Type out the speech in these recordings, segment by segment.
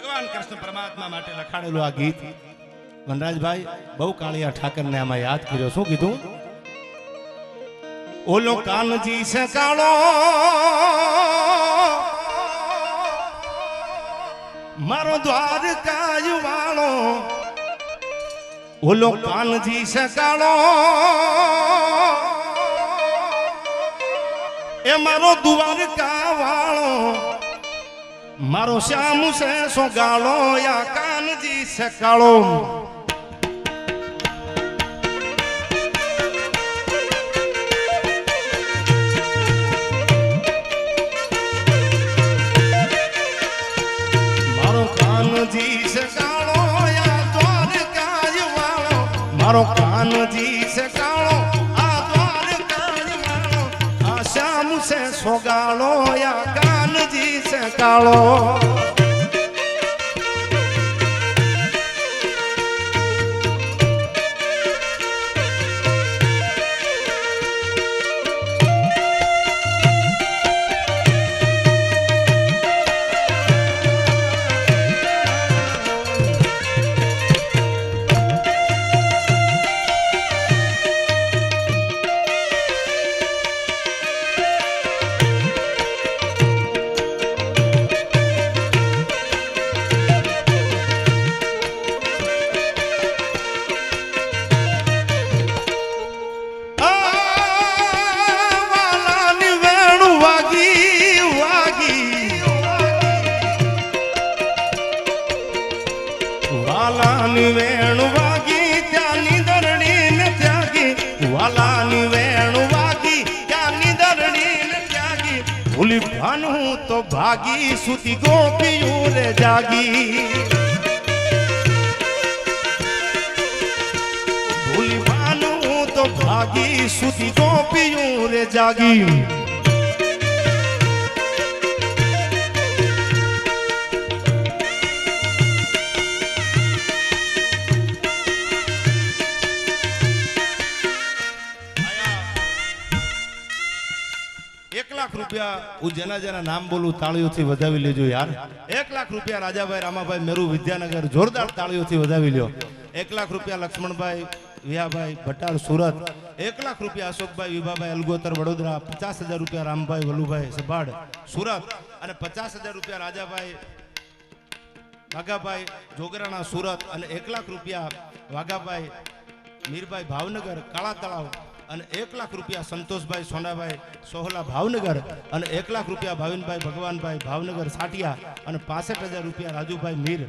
ભગવાન કૃષ્ણ પરમાત્મા માટે લખાડેલું આ ગીત. વનરાજભાઈ, બહુ કાળિયા ઠાકરને આમાં યાદ કર્યો. શું કીધું? ઓલો કાનજી છે મારો દ્વારકાય વાળો. ઓલો કાનજી છે એ મારો દ્વારકા વાળો. મારો શ્યામ છે સોગાળો યા કાનજી છે કાળો? મારો કાનજી છે કાળો યા દ્વારકાય વાળો. મારો કાનજી છે કાળો છે સોગાળો યા કાનજી છે કાળો ભાગી સુતી ગોપીયું રે જાગી ભૂલી ભાનું તો ભાગી સુતી ગોપીયું રે જાગી હું જેના જેના નામ બોલું તાળીઓથી વધાવી લેજો યાર. એક લાખ રૂપિયા રાજાભાઈ રામાભાઈ મેરુ વિદ્યાનગર જોરદાર તાળીઓથી વધાવી લ્યો. એક લાખ રૂપિયા લક્ષ્મણભાઈ, વિહાભાઈ ભટાર સુરત. એક લાખ રૂપિયા અશોકભાઈ, વિભાભાઈ, અલગોતર, વડોદરા. પચાસ રૂપિયા રામભાઈ, વલુભાઈ સભાડ સુરત. અને પચાસ હજાર રૂપિયા રાજાભાઈ, વાઘાભાઈ, જોગરાણા, સુરત. અને એક લાખ રૂપિયા વાઘાભાઈ, મીરભાઈ, ભાવનગર, કાળા તળાવ. અને એક લાખ રૂપિયા સંતોષભાઈ સોનાભાઈ સોહલા ભાવનગર અને એક લાખ રૂપિયા ભાવિનભાઈ ભગવાનભાઈ ભાવનગર સાટિયા અને પાસઠ હજાર રૂપિયા રાજુભાઈ મીર.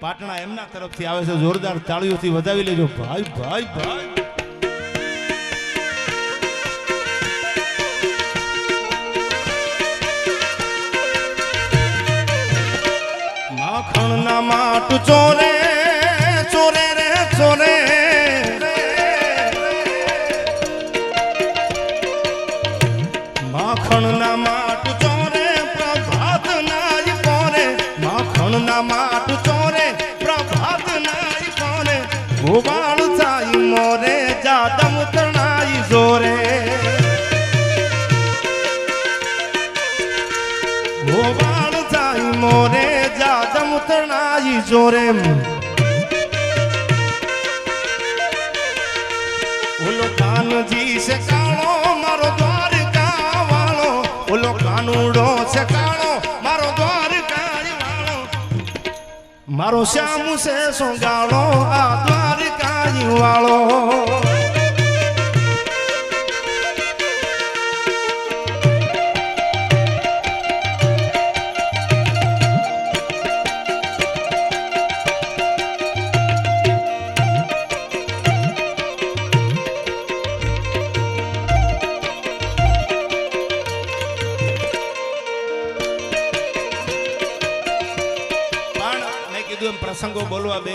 પાટણા એમના તરફથી આવે છે. જોરદાર તાળીઓથી વધાવી લેજો. ભાઈ ભાઈ ભાઈ. માખણના માટુ ચોરે જોરે ઓલો કાનજી છે મારો દ્વારકા વાળો ઓલો કાનુડો છે કાળો, મારો દ્વારકા મારો શ્યામ છે સોગાળો આ દ્વારકા વાળો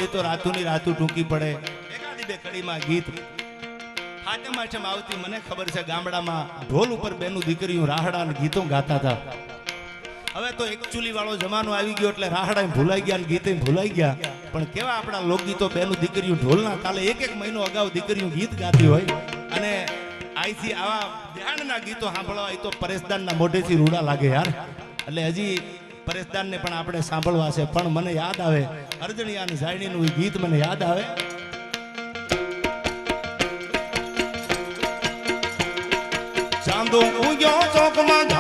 બે તો રાતુની રાતું ટૂંકી પડે. ગીત. હાથમ માટે આવતી, મને ખબર છે, ગામડામાં ઢોલ ઉપર બેનું દીકરીઓ રાહડા ગીતો ગાતા હતા. હવે તો એકચુલી વાળો જમાનો આવી ગયો એટલે રાહડા ભૂલાઈ ગયા ગીતે ભૂલાઈ ગયા. પણ કેવા આપણા લોકગીતો બેનું દીકરીઓ ઢોલના તાલે એક એક મહિનો અગાઉ દીકરીઓ ગીત ગાતી હોય. અને આઈથી આવા ધ્યાનના ગીતો સાંભળવા એ તો પરેશદાનના મોઢેથી રૂડા લાગે યાર. એટલે હજી પરેશદાનને પણ આપણે સાંભળવા છે. પણ મને યાદ આવે અર્જણિયા અને ઝાયણીનું ગીત મને યાદ આવે. ચાંદો ઉગ્યો ચોકમાં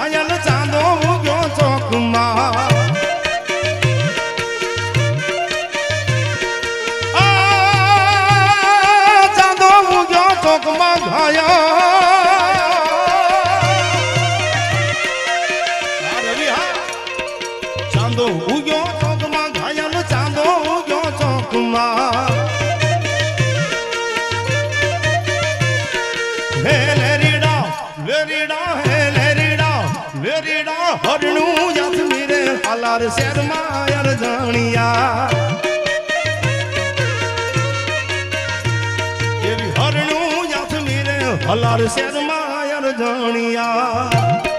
રે હાલાર શેરમાં યાર જાણિયા. એવી હરણું યાદ મીરે હલાર શેરમાં યાર જાણિયા.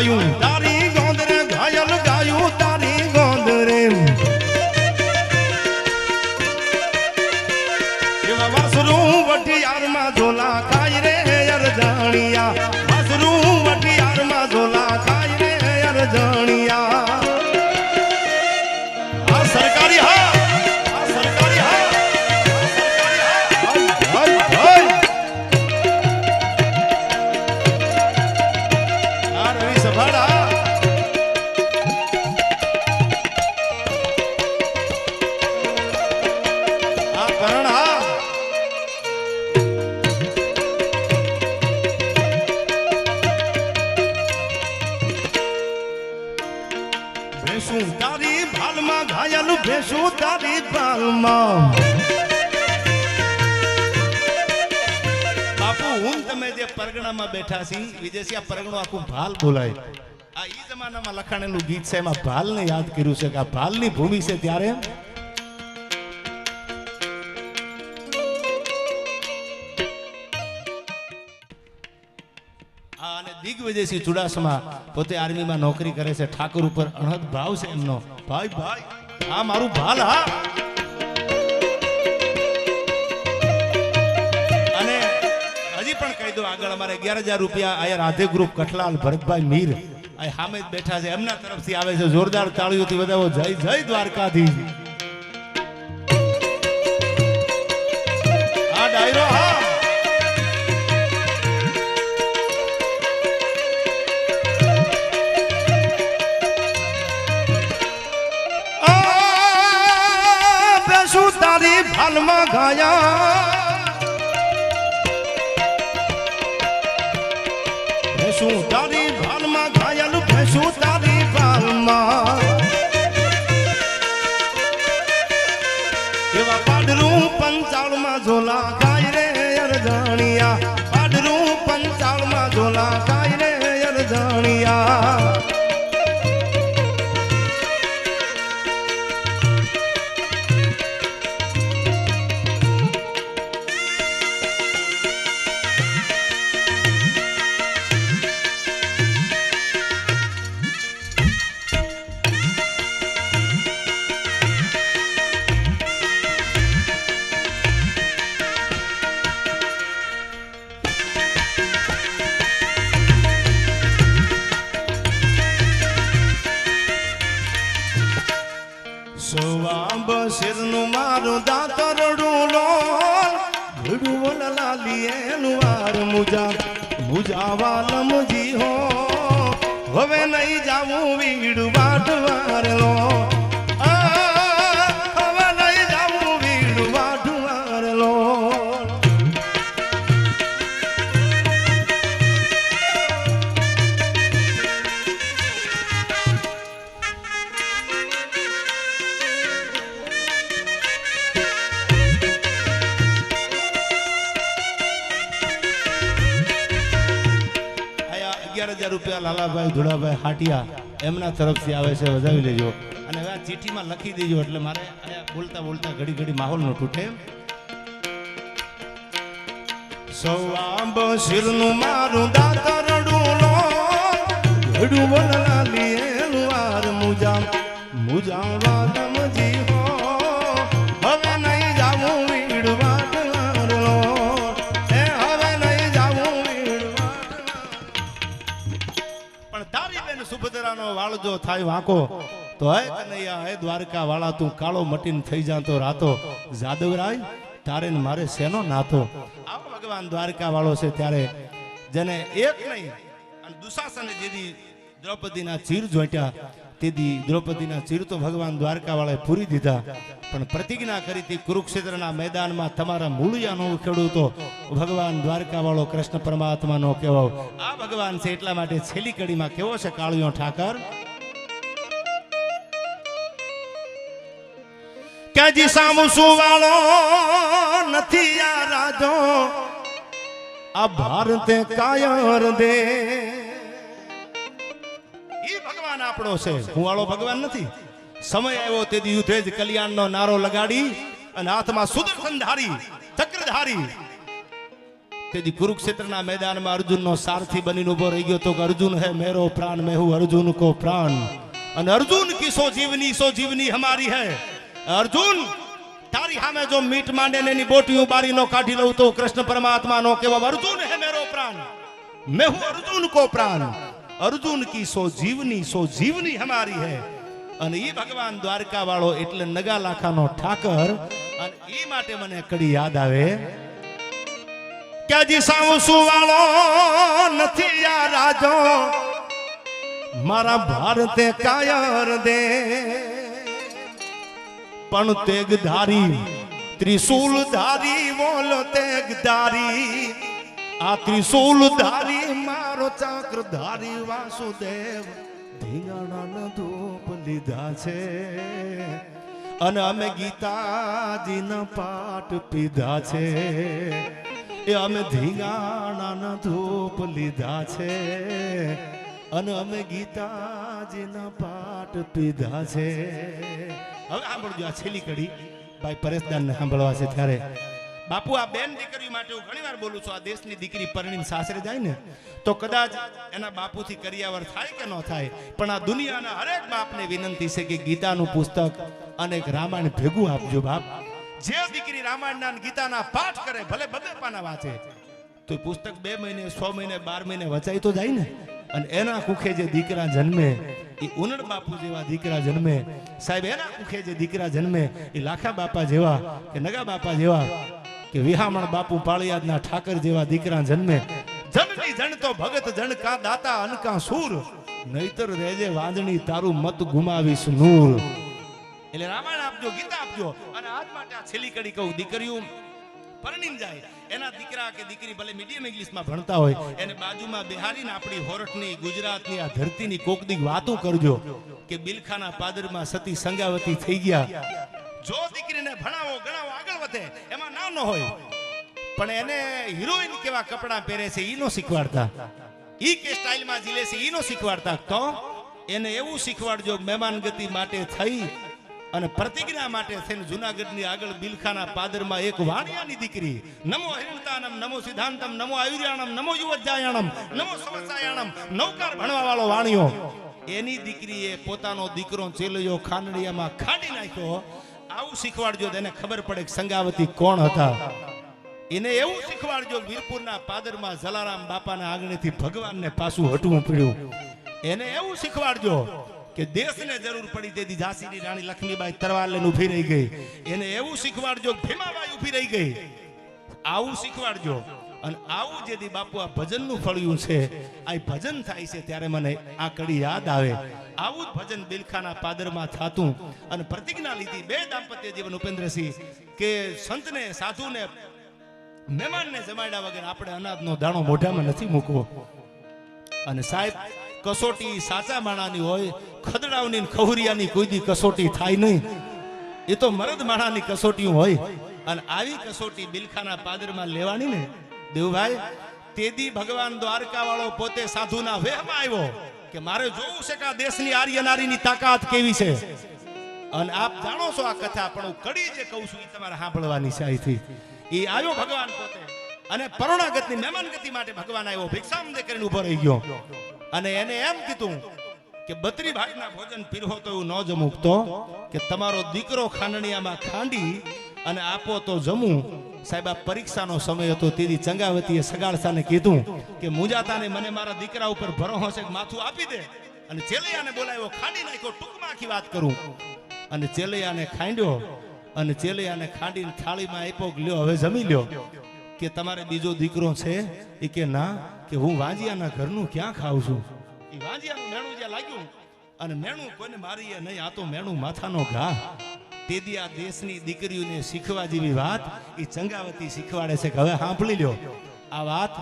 એવી ભેંસું તારી ભાલમાં ઘાયલ, ભેંસું તારી ભાલમાં. બાપુ, હું તમે જે પરગણામાં બેઠા છી વિદેશી આ પરગણો આખું ભાલ બોલાય. આ ઈ જમાનામાં લખાણેલું ગીત છે, એમાં ભાલને યાદ કર્યું છે કે આ ભાલની ભૂમિ છે ત્યારે અને દિગ્વિજયસિંહ ચુડાસમા પોતે આર્મીમાં નોકરી કરે છે, ઠાકોર ઉપર અણહદ ભાવ છે એમનો. ભાઈ ભાઈ, આ મારું ભાલ, હા. અને હજી પણ કહી દો આગળ, અમારે અગિયાર હજાર રૂપિયા આયા રાધે ગ્રુપ, કઠલાલ, ભરતભાઈ, મીર. જ બેઠા છે. એમના તરફથી આવે છે. જોરદાર તાળીઓથી વધાવો. જય જય દ્વારકાધીશ. ગાયા. ભેંસું તારી ભાલમાં ઘાયલ ભેંસું તારી ભાલમાં એવા પાડરું પંચાળમાં ઝોલા ગાય રે અરજાણિયા પાડરું પંચાળમાં ઝોલા ગાય રે અરજાણિયા રૂપિયા લાલાભાઈ ધુડાભાઈ હાટિયા એમના તરફથી આવે છે, વધાવી લેજો. અને હવે આ ચીઠીમાં લખી દેજો એટલે મારે બોલતા બોલતા ઘડી ઘડી માહોલ ન તૂટે. સવાંબ શિરનું મારું વાળજો થાય વાંકો, તો હે કનૈયા, હે દ્વારકા વાળા તું કાળો મટીને થઈ જાતો રાતો. જાદવરાય, તારે મારે શેનો નાતો? આ ભગવાન દ્વારકા વાળો છે ત્યારે, જેને એક નહીં, અને દુશાસને જેથી દ્રૌપદીના ચીર જોઈટ્યા તેથી દ્રૌપદીના ચીર તો ભગવાન દ્વારકા વાળાએ પૂરી દીધા. પણ પ્રતિજ્ઞા કરી હતી, કુરુક્ષેત્રના મેદાનમાં તમારા મૂળિયાનો ખેડૂતો ભગવાન દ્વારકા વાળો કૃષ્ણ પરમાત્માનો કેવો આ ભગવાન છે એટલા માટે છેલ્લી કડીમાં કેવો છે કાળિયો ઠાકર? કે જી સામુસુ વાળો નથી આ રાજો. આ ભારતે કાયર દે. ભગવાન આપણો છે. હું વાળો ભગવાન નથી. સમય આવ્યો તેથી યુદ્ધે જ કલ્યાણનો નારો લગાડી અને હાથમાં સુદર્શન ધારી ચક્રધારી તેથી કુરુક્ષેત્રના મેદાનમાં અર્જુનનો સારથી બનીને ઊભો રહી ગયો તો અર્જુન હે મેરો પ્રાણ, મેં હું અર્જુન કો પ્રાણ. અને અર્જુન કી સો જીવની સો જીવની હમારી હે. અર્જુન, તારી સામે જો મીટ માંડે ને એની બોટીઓ બારી નો કાઢી લઉં તો કૃષ્ણ પરમાત્મા નો કેવા અર્જુન, હે મેરો પ્રાણ, મેં હું અર્જુન કો પ્રાણ? અર્જુન કી સો જીવની સો જીવની હમારી હે. અને એ ભગવાન દ્વારકા વાળો એટલે નગા લાખાનો ઠાકર, અને એ માટે મને કડી યાદ આવે. કે જી સાવસુ વાળો નથી આ રાજો, મારા ભારતે કાયર દે. પણ તેગ ધારી, ત્રિશુલ ધારી, બોલ તેગ ધારી. આ ત્રિશુલ ધારી, મારો ચક્ર ધારી, વાસુદેવ ધીંગાણાના ધૂપ લીધા છે. અને અમે ગીતાજીના પાઠ પીધા છે. એ અમે ધીંગાણાના ધૂપ લીધા છે. અને અમે ગીતાજીના પાઠ પીધા છે. હવે સાંભળજો આ છેલ્લી કડી. ભાઈ પરેશદાનને સાંભળવા છે ત્યારે. બાપુ, આ બેન દીકરી માટે હું ઘણીવાર બોલું છું, આ દેશની દીકરી પરણીને સાસરે જાય ને, તો કદાચ એના બાપુથી કરિયાવર થાય કે ન થાય, પણ આ દુનિયાના હરેક બાપને વિનંતી છે કે ગીતાનું પુસ્તક અને રામાયણ ભેગું આપજો બાપ. જે દીકરી રામાયણના ગીતાના પાઠ કરે, ભલે બબે પાના વાંચે, તો પુસ્તક બે મહિને છ મહિને, બાર મહિને વચાઈ તો જાય ને. અને એના કુખે જે દીકરા જન્મે ઉનડ બાપુ જેવા દીકરા જન્મે. સાહેબ, એના કુખે જે દીકરા જન્મે, એ લાખા બાપા જેવા કે નગા બાપા જેવા કે વિહામણ બાપુ પાળિયાદના ઠાકર જેવા દીકરા જન્મે. જનની જણ તો ભગત જણ કા દાતા અનકા સૂર. નહીતર રેજે વાંદણી તારું મત ગુમાવીશ નૂર. એટલે રામાયણ આપજો, ગીતા આપજો. અને આજ માટે આ છેલ્લી કડી કહું દીકરીઓ પરણીને જાય. એના દીકરા કે દીકરી ભલે મીડિયમ ઇંગ્લિશમાં ભણતા હોય, એને બાજુમાં બિહારીને આપણી હોરઠની, ગુજરાતની આ ધરતીની કોકની વાતો કરજો કે બિલખાના પાદરમાં સતી સંગાવતી થઈ ગયા. જો દીકરીને ભણાવો, ગણાવો, આગળ વધે, એમાં ના ન હોય. પણ એને હિરોઈન કેવા કપડાં પહેરે છે ઈ નો શીખવાડતા. ઈ કે સ્ટાઇલમાં જીલે છે ઈ નો શીખવાડતા. તો એને એવું શીખવાડજો મહેમાન ગતિ માટે થઈ અને પ્રતિજ્ઞા માટે થઈને જુનાગઢની આગળ બિલખાના પાદરમાં એક વાણિયાની દીકરી, નમો હિરણતાનમ, નમો સિદ્ધાંતમ, નમો આયુર્યાણમ નમો યુવજાયાણમ નમો સમસાયાણમ નૌકાર ભણવા વાળો વાણિયો. એની દીકરીએ પોતાનો દીકરો ચેલ્યો ખાનડિયામાં ખાડી નાખ્યો. આવું શીખવાડજો એને ખબર પડે કે સંગાવતી કોણ હતા. એને એવું શીખવાડજો વીરપુરના પાદરમાં જલારામ બાપાના આંગણેથી ભગવાનને પાછું હટવું પડ્યું. એને એવું શીખવાડજો કે દેશને જરૂર પડી તેથી ઝાંસીની રાણી લક્ષ્મીબાઈ તરવાર લઈને ઊભી રહી ગઈ. એને એવું શીખવાડજો ભીમાબાઈ ઊભી રહી ગઈ. આવું શીખવાડજો. અને આવું જેથી બાપુ આ ભજનનું ફળ્યું છે આ ભજન થાય છે ત્યારે મને આ કડી યાદ આવે. આવું જ ભજન બિલખાના પાદરમાં થાતું. અને પ્રતિજ્ઞા લીધી બે દાંપત્ય જીવન ઉપેન્દ્રસિંહ કે સંતને, સાધુને, મહેમાનને જમાડ્યા વગર આપણે અનાજનો દાણો મોઢામાં નથી મૂકવો. અને સાહેબ કસોટી સાચા માણાની હોય, ખદડાવની ખહુરિયાની કોઈ દી કસોટી થાય નહીં. એ તો મરદ માણાની કસોટી હોય. અને આવી કસોટી બિલખાના પાદરમાં લેવાની ને, દેવભાઈ તેદી ભગવાન દ્વારકા વાળો પોતે સાધુના વેહમાં આવ્યો કે મારે જોવું છે કે આ દેશની આર્ય નારીની તાકાત કેવી છે? અને આપ જાણો છો આ કથા, પણ હું કડી જે કહું છું એ તમારે સાંભળવાની છે અહીંથી. એ આવ્યો ભગવાન પોતે. અને પરોણાગતની મહેમાનગતિ માટે ભગવાન આવ્યો. ભિક્ષામ કરીને ઊભો રહી ગયો. અને એને એમ કીધું કે બત્રી ભાઈના ભોજન પીરહો તો એવું ન જમું. તો કે તમારો દીકરો ખાંડણીયામાં ખાંડી અને આપો તો જમું. સાહેબ પરીક્ષાનો સમય હતો. તેથી ચંગાવતીએ સગાળસાને કીધું કે મુજાતાને મને મારા દીકરા ઉપર ભરો છે માથું આપી દે. અને ચેલૈયાને બોલાવ્યો, ખાંડી નાખ્યો, ટૂંકમાં આખી વાત કરું. અને ચેલૈયાને ખાંડ્યો અને ચેલૈયાને ખાંડીને થાળીમાં આપ્યો લ્યો, હવે જમી લ્યો. કે તમારે બીજો દીકરો છે? એ કે, ના, કે હું વાંજિયાના ઘરનું ક્યાં ખાઉં છું? એ વાંજિયાનું મેણું જ્યાં લાગ્યું અને મેણું કોઈને મારીએ નહીં, આ તો મેણું માથાનો ઘા. તેથી આ દેશની દીકરીઓને શીખવા જેવી વાત, એ ચંગાવતી શીખવાડે છે કે, હવે સાંભળી લ્યો, આ વાત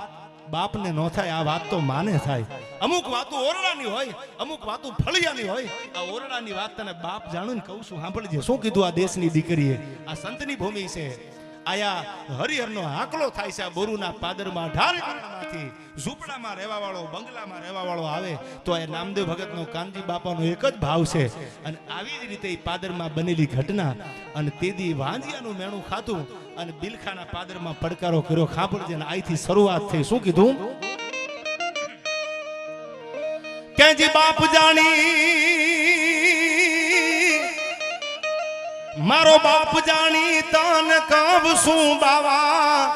બાપને ન થાય, આ વાત તો માને થાય. અમુક વાતો ઓરડાની હોય, અમુક વાતો ફળિયાની હોય. આ ઓરડાની વાત તને બાપ જાણું ને કહું છું, સાંભળજે. શું કીધું આ દેશની દીકરીએ? આ સંતની ભૂમિ છે. આયા હરિહરનો હાકલો થાય છે આ બોરુના પાદરમાં ઢારમાંથી ઝૂંપડામાં રહેવા વાળો બંગલામાં રહેવા વાળો આવે તો એ નામદેવ ભગતનો કાનજી બાપાનો એક જ ભાવ છે. અને આવી જ રીતે પાદરમાં બનેલી ઘટના અને તેદી વાંજિયાનું મેણું ખાતું અને બિલખાના પાદરમાં પડકારો કર્યો. ખાબડજે અને આઈથી શરૂઆત થઈ. શું કીધું? કેજી બાપ જાણી મારો બાપ જાણી તન કબ શું બાવા.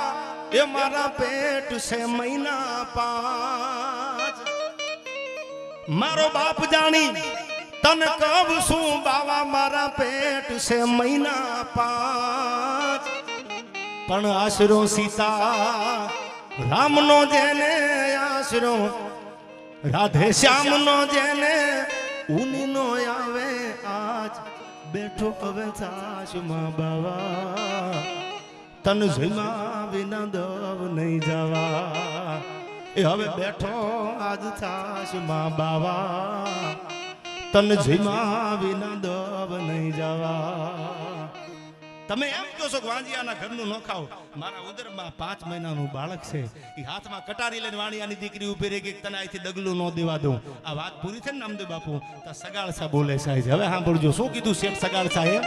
એ મારા પેટ છે મહિના પાંચ. મારો બાપ જાણી તન કબ શું બાવા. મારા પેટ છે મહિના પાંચ. પણ આશરો સીતા રામનો જેને આશરો, રાધે શ્યામનો જેને ઉનીનો આવે. બેઠો હવે સાસમાં બાવા. તન જઈમાં વિના દવ નહીં જવા. એ હવે બેઠો આજ સાસમાં બાવા. તન જઈમાં વિના દવ નહીં જવા. તમે એમ કહો છો કે વાંજિયાના ઘરનું ન ખાવ મારા ઉદરમાં પાંચ મહિનાનું બાળક છે. એ હાથમાં કટારી લઈને વાણિયાની દીકરી ઊભી રહી કે તને અહીંથી ડગલું ન દેવા દઉં. આ વાત પૂરી છે ને નામદેવ બાપુ? તો સગાળ સા બોલે સાહેબ. હવે સાંભળજો, શું કીધું શેઠ સગાળ સાહેબ?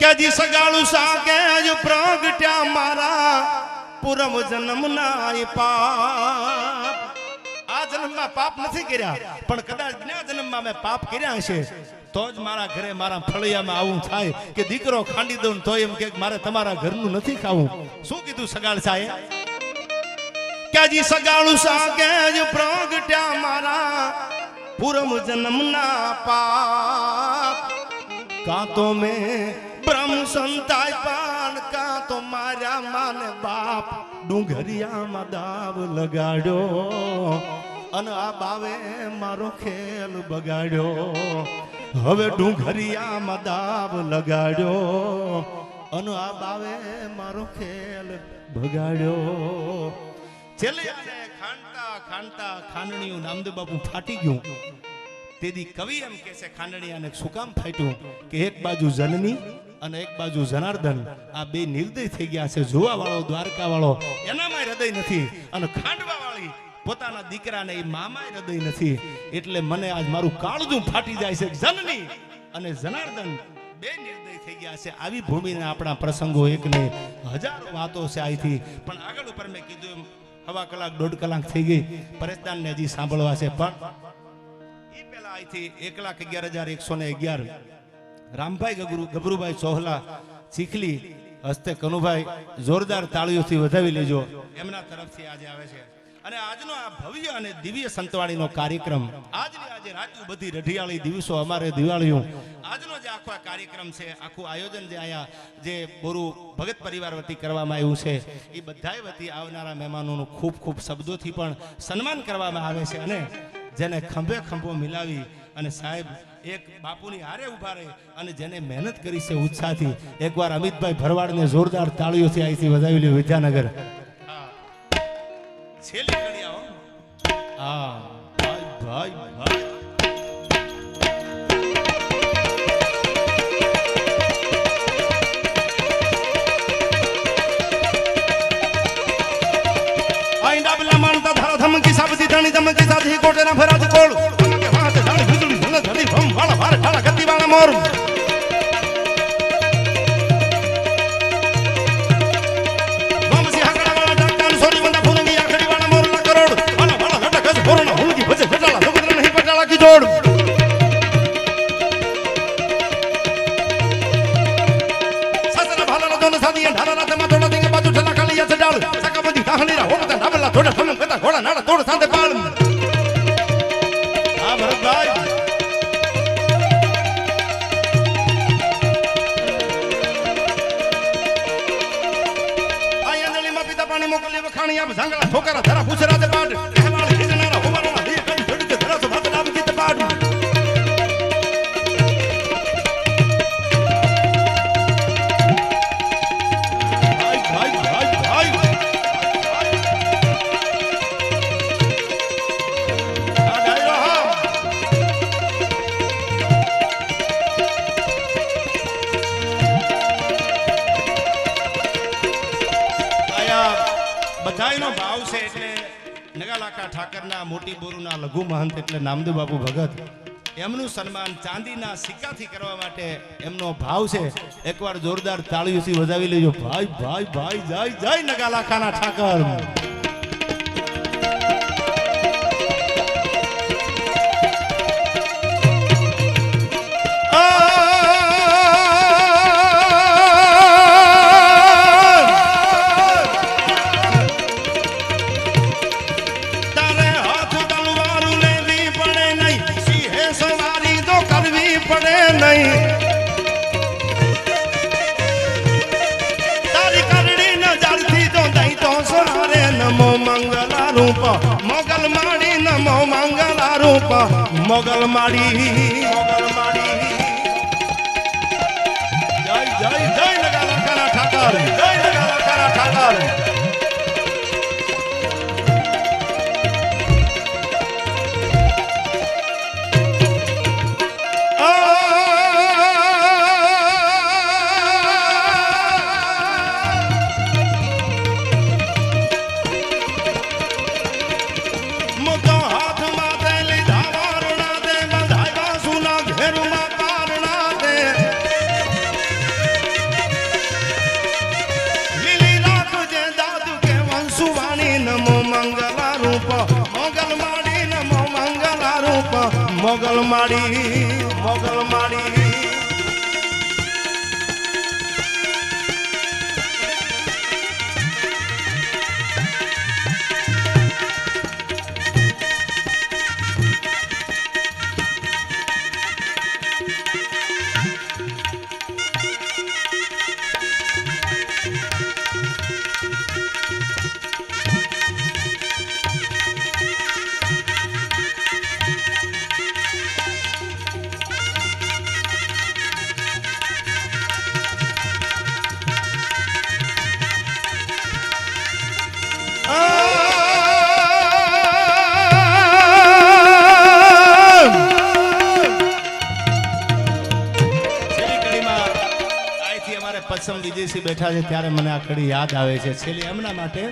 કે જી સગાળું સા કે જ પ્રગટ્યા મારા પૂરમ જન્મના પાપ. આ જન્મમાં પાપ નથી કર્યા, પણ કદાચ જ્ઞા જન્મમાં મેં પાપ કર્યા હશે તો જ મારા ઘરે મારા ફળિયામાં આવું થાય કે દીકરો ખાંડી દઉં તો એમ કે મારે તમારા ઘરનું નથી ખાવું. શું કીધું સગાળ સાહેબ? કે જી સગાળું સાગે જ પ્રગટ્યા મારા પૂરમ જન્મના પાપ. કાં તો મેં બ્રહ્મ સંતાય પાન, કાં તો માર્યા માને બાપ. ડુંગરિયામાં દાવ લગાડ્યો અને આ બાવે મારો ખેલ બગાડ્યો. હવે ડુંગરિયામાં દાવ લગાડ્યો. અને આ બાવે મારો ખેલ બગાડ્યો. છેલ્લે ખાંડતા ખાંડતા ખાંડણીયું નામદેવ બાપુ ફાટી ગયું. તેથી કવિ એમ કે છે, ખાંડણીયાને શું કામ ફાટ્યું? કે એક બાજુ જનની અને એક બાજુ જનાર્દન આ બે નિર્દય થઈ ગયા છે. જોવા વાળો દ્વારકા હૃદય નથી. અને ખાંડવા વાળી પોતાના દીકરાને એ મામાય હૃદય નથી. એટલે મને આજ મારું કાળજું ફાટી જાય છે. જનની અને જનાર્દન બે નિર્દય થઈ ગયા છે. આવી ભૂમિના આપણા પ્રસંગો એક ને હજારો વાતો છે અહીંથી પણ આગળ ઉપર મેં કીધું એમ, હવા કલાક, દોઢ કલાક થઈ ગઈ. પરેશદાનને હજી સાંભળવા છે. પણ એ પેલા અહીંથી એક લાખ અગિયાર હજાર એકસો ને અગિયાર. રામભાઈ ગગરુ ગભરુભાઈ ચોહલા ચીખલી, હસ્તે કનુભાઈ, જોરદાર તાળીઓથી વધાવી લેજો. એમના તરફથી આજે આવે છે. અને આજનો આ ભવ્ય અને દિવ્ય સંતવાણીનો કાર્યક્રમ, આજની આજે રાત્યુ બધી રઢિયાળી દિવસો અમારે દિવાળીઓ. આજનો જે આખો આ કાર્યક્રમ છે, આખું આયોજન જે અહીંયા જે બોરુ ભગત પરિવાર વતી કરવામાં આવ્યું છે, એ બધાય વતી આવનારા મહેમાનોનું ખૂબ ખૂબ શબ્દોથી પણ સન્માન કરવામાં આવે છે અને જેને ખંભે ખંભો મિલાવી અને સાહેબ એક બાપુની હારે ઊભા રહે અને જેને મહેનત કરી છે ઉત્સાહથી, એકવાર અમિતભાઈ ભરવાડને જોરદાર તાળીઓથી અહીંથી વધાવી લ્યો વિદ્યાનગર. છેલ્લી ગણ્યા હો હા ભાઈ ભાઈ ભાઈ. ધમકી સાબતી ધણી ધમકી સાધી કોટેના ફરાજ કોળ. ધમકે વાત ધણી ભૂજળી ધણ ધણી ભમ વાળ વાર ઠાળા ગતિ વાળા મોર. પાણી આપ ઝાંગડા ઠોકરા ધરા ગુજરાત પાટ ચાંદી લઘુ મહંત એટલે નામદેવ બાપુ ભગત. એમનું સન્માન ચાંદીના સિક્કાથી કરવા માટે એમનો ભાવ છે. એકવાર જોરદાર તાળીઓથી વધાવી લેજો. ભાઈ ભાઈ ભાઈ, જય જય નગાલાખાના ઠાકર. 你 માતાજીથી બેઠા છે ત્યારે મને આ કડી યાદ આવે છે. છેલ્લે એમના માટે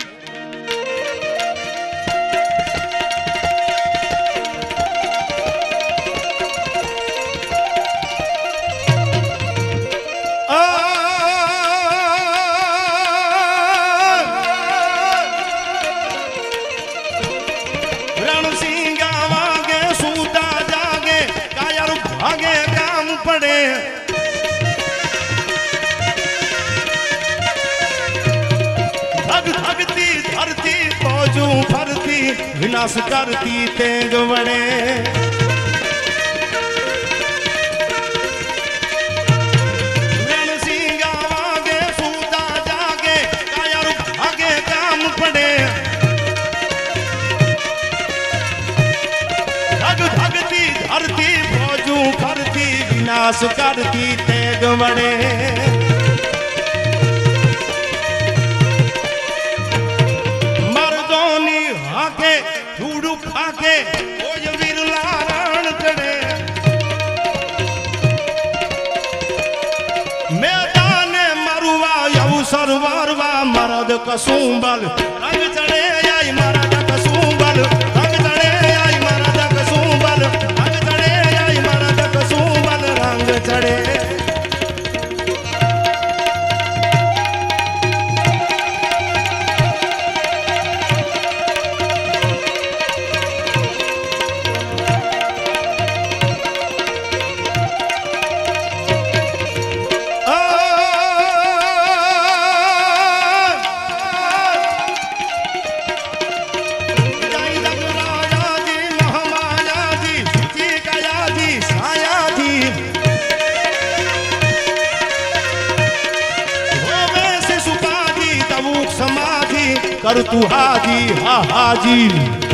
તું ફરતી વિનાશ કરતી તેગ વડે. ધરતી ફોજું ફરતી વિનાશ કરતી તેગ વડે. સાદ કસુંબલ રંગ ચડે આય મારા તું હાજી હા હાજી.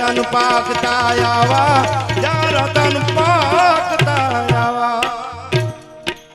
ધન્ય ધરા ગુરજર